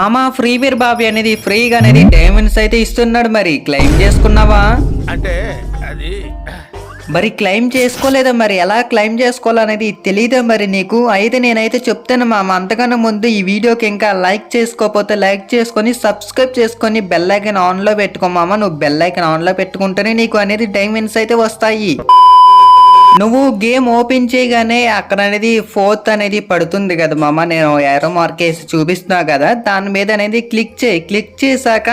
మామ free fire Bobby అనేది ఫ్రీగా అనేది డైమండ్స్ అయితే ఇస్తున్నాడు మరి. క్లెయిమ్ చేసుకున్నావా? అంటే అది మరి క్లెయిమ్ చేసుకోలేదా మరి? ఎలా క్లెయిమ్ చేసుకోవాలనేది తెలియదా మరి నీకు? అయితే నేనైతే చెప్తాను మామ అంతకన్నా ముందు ఈ వీడియోకి ఇంకా లైక్ చేసుకోకపోతే లైక్ చేసుకొని సబ్స్క్రైబ్ చేసుకొని బెల్ ఐకన్ ఆన్లో పెట్టుకో మామ. నువ్వు బెల్ ఐకన్ ఆన్లో పెట్టుకుంటేనే నీకు అనేది డైమండ్స్ అయితే వస్తాయి. నువ్వు గేమ్ ఓపెన్ చేయగానే అక్కడ అనేది ఫోర్త్ అనేది పడుతుంది కదా మామ. నేను ఎరో మార్క్ వేసి చూపిస్తున్నా కదా. దాని మీద అనేది క్లిక్ చేయి. క్లిక్ చేశాక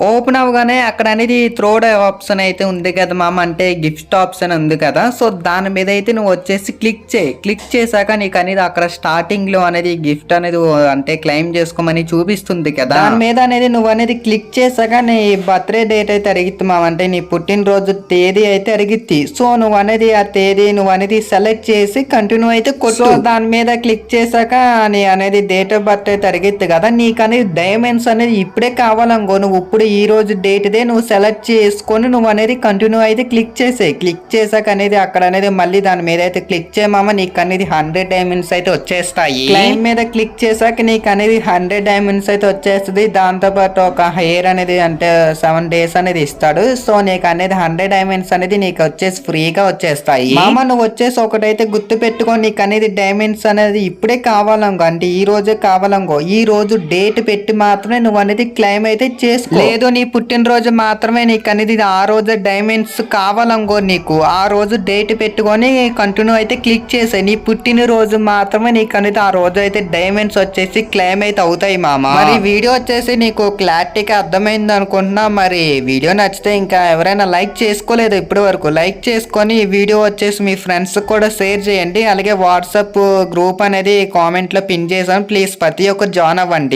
ఓపెన్ అవగానే అక్కడ అనేది థ్రోడ్ ఆప్షన్ అయితే ఉంది కదా మామ అంటే గిఫ్ట్ ఆప్షన్ ఉంది కదా. సో దాని మీద అయితే నువ్వు వచ్చేసి క్లిక్ చేయి. క్లిక్ చేశాక నీకు అనేది అక్కడ స్టార్టింగ్లో అనేది గిఫ్ట్ అనేది అంటే క్లెయిమ్ చేసుకోమని చూపిస్తుంది కదా. దాని మీద అనేది నువ్వు అనేది క్లిక్ చేశాక నీ బర్త్డే డేట్ అయితే అడిగిద్ది మామ అంటే నీ పుట్టినరోజు తేదీ అయితే అడిగిద్ది సో నువ్వు అనేది ఆ తేదీ నువ్వు అనేది సెలెక్ట్ చేసి కంటిన్యూ అయితే కొట్టు. దాని మీద క్లిక్ చేశాక నీ అనేది డేట్ ఆఫ్ బర్త్ అయితే అడిగిద్ది కదా. నీకు అనేది డైమండ్స్ అనేది ఇప్పుడే కావాలనుకో నువ్వు ఇప్పుడు ఈ రోజు డేట్ దే నువ్వు సెలెక్ట్ చేసుకొని నువ్వు అనేది కంటిన్యూ అయితే క్లిక్ చేసే క్లిక్ చేశాక అనేది అక్కడ అనేది మళ్ళీ దాని మీద అయితే క్లిక్ చేయమామ. నీకు అనేది హండ్రెడ్ డైమండ్స్ అయితే వచ్చేస్తాయి. క్లైమ్ మీద క్లిక్ చేశాక నీకు అనేది హండ్రెడ్ డైమండ్స్ అయితే వచ్చేస్తుంది. దాంతో పాటు ఒక హెయిర్ అనేది అంటే సెవెన్ డేస్ అనేది ఇస్తాడు. సో నీకు అనేది హండ్రెడ్ డైమండ్స్ అనేది నీకు వచ్చేసి ఫ్రీగా వచ్చేస్తాయి. మామ నువ్వు వచ్చేసి ఒకటైతే గుర్తు పెట్టుకో. నీకు అనేది డైమండ్స్ అనేది ఇప్పుడే కావాలనుకో అంటే ఈ రోజే కావాలనుకో ఈ రోజు డేట్ పెట్టి మాత్రమే నువ్వు అనేది క్లెయిమ్ అయితే చేసుకో. లేదు నీ పుట్టినరోజు మాత్రమే నీకు అనేది ఆ రోజు డైమండ్స్ కావాలనుకో నీకు. ఆ రోజు డేట్ పెట్టుకొని కంటిన్యూ అయితే క్లిక్ చేసాయి. నీ పుట్టినరోజు మాత్రమే నీకు అనేది ఆ రోజు అయితే డైమండ్స్ వచ్చేసి క్లెయిమ్ అయితే అవుతాయి మామ. మరి వీడియో వచ్చేసి నీకు క్లారిటీగా అర్థమైంది అనుకుంటున్నా. మరి వీడియో నచ్చితే ఇంకా ఎవరైనా లైక్ చేసుకోలేదు ఇప్పటి వరకు. లైక్ చేసుకొని ఈ వీడియో వచ్చేసి మీ ఫ్రెండ్స్ కూడా షేర్ చేయండి. అలాగే వాట్సాప్ గ్రూప్ అనేది కామెంట్లో పిన్ చేసాను ప్లీజ్ ప్రతి ఒక్కరు జాయిన్ అవ్వండి.